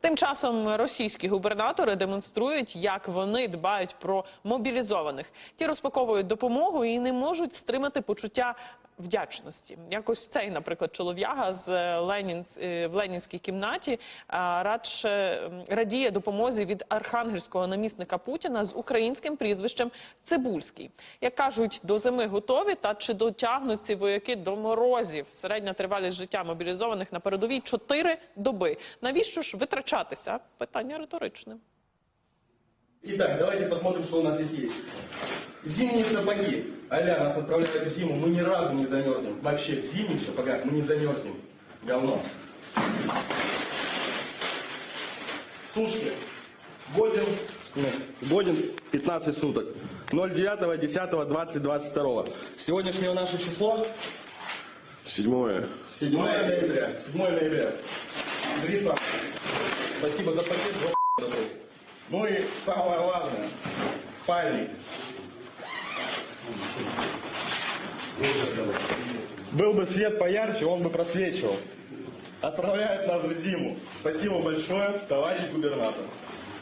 Тим часом російські губернатори демонструють, як вони дбають про мобілізованих. Ті розпаковують допомогу і не можуть стримати почуття вдячності. Якось цей, наприклад, чолов'яга з е, Ленінс е, в Ленінській кімнаті радше радіє допомозі від архангельського намісника Путіна з українським прізвищем Цибульський. Як кажуть, до зими готові та чи дотягнуть ці вояки до морозів? Середня тривалість життя мобілізованих на передовій 4 доби. Навіщо ж витрачатися? Питання риторичне. Итак, давайте посмотрим, что у нас здесь есть. Зимние сапоги. Аля нас отправляют в зиму, мы ни разу не замерзнем. Вообще в зимних сапогах мы не замерзнем. Говно. Сушки. Годен, нет, годен 15 суток. 09, 10, 20, 22. Сегодняшнее наше число Седьмое. 7 ноября. 7 ноября. Дриса, спасибо за пакет. Ну и самое главное, спальник. Был бы свет поярче, он бы просвечивал. Отправляет нас в зиму. Спасибо большое, товарищ губернатор.